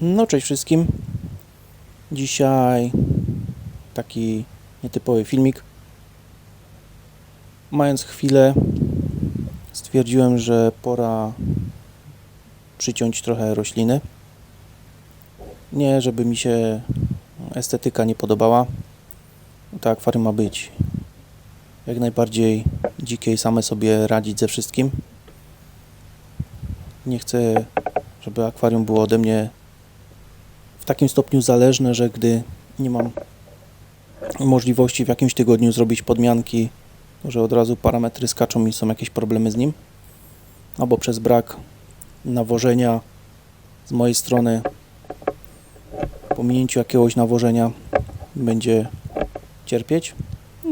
No cześć wszystkim. Dzisiaj taki nietypowy filmik. Mając chwilę, stwierdziłem, że pora przyciąć trochę rośliny. Nie, żeby mi się estetyka nie podobała. To akwarium ma być jak najbardziej dzikie i same sobie radzić ze wszystkim. Nie chcę, żeby akwarium było ode mnie w takim stopniu zależne, że gdy nie mam możliwości w jakimś tygodniu zrobić podmianki, że od razu parametry skaczą i są jakieś problemy z nim, albo przez brak nawożenia z mojej strony, pominięciu jakiegoś nawożenia będzie cierpieć.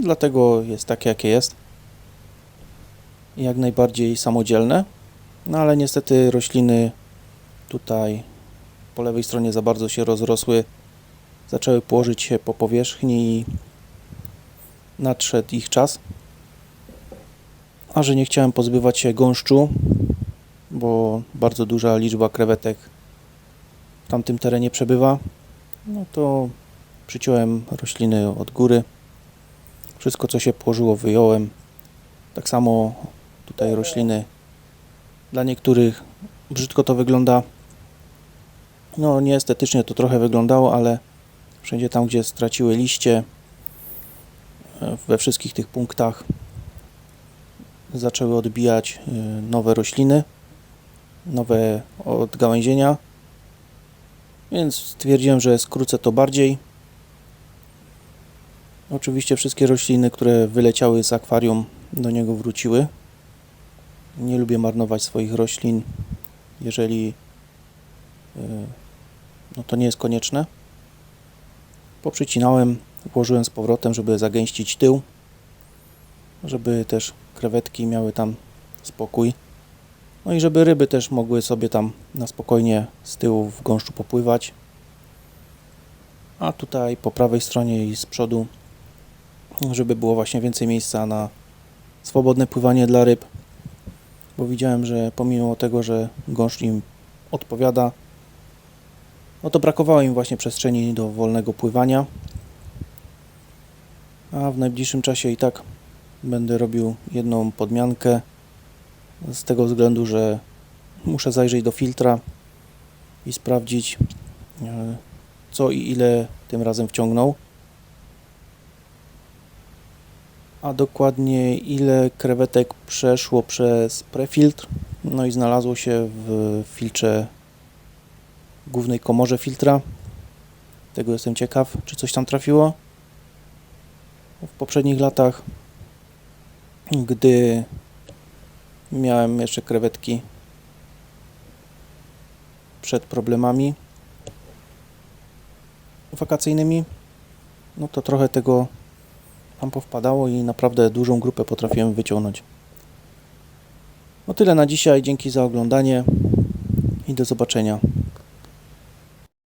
Dlatego jest takie, jakie jest. Jak najbardziej samodzielne. No ale niestety rośliny tutaj po lewej stronie za bardzo się rozrosły, zaczęły położyć się po powierzchni i nadszedł ich czas. A że nie chciałem pozbywać się gąszczu, bo bardzo duża liczba krewetek w tamtym terenie przebywa, no to przyciąłem rośliny od góry. Wszystko co się położyło wyjąłem. Tak samo tutaj rośliny dla niektórych brzydko to wygląda. No, nieestetycznie to trochę wyglądało, ale wszędzie tam, gdzie straciły liście, e, we wszystkich tych punktach zaczęły odbijać e, nowe rośliny, nowe odgałęzienia. Więc stwierdziłem, że skrócę to bardziej. Oczywiście wszystkie rośliny, które wyleciały z akwarium, do niego wróciły. Nie lubię marnować swoich roślin, jeżeli y, no to nie jest konieczne. Poprzycinałem, włożyłem z powrotem, żeby zagęścić tył, żeby też krewetki miały tam spokój. No i żeby ryby też mogły sobie tam na spokojnie z tyłu w gąszczu popływać. A tutaj po prawej stronie i z przodu, żeby było właśnie więcej miejsca na swobodne pływanie dla ryb bo widziałem, że pomimo tego, że gąszcz im odpowiada, no to brakowało im właśnie przestrzeni do wolnego pływania. A w najbliższym czasie i tak będę robił jedną podmiankę z tego względu, że muszę zajrzeć do filtra i sprawdzić e, co i ile tym razem wciągnął. a dokładnie ile krewetek przeszło przez prefiltr, no i znalazło się w filtrze głównej komorze filtra. Tego jestem ciekaw, czy coś tam trafiło. W poprzednich latach, gdy miałem jeszcze krewetki przed problemami wakacyjnymi, no to trochę tego tam powpadało i naprawdę dużą grupę potrafiłem wyciągnąć. No tyle na dzisiaj, dzięki za oglądanie i do zobaczenia.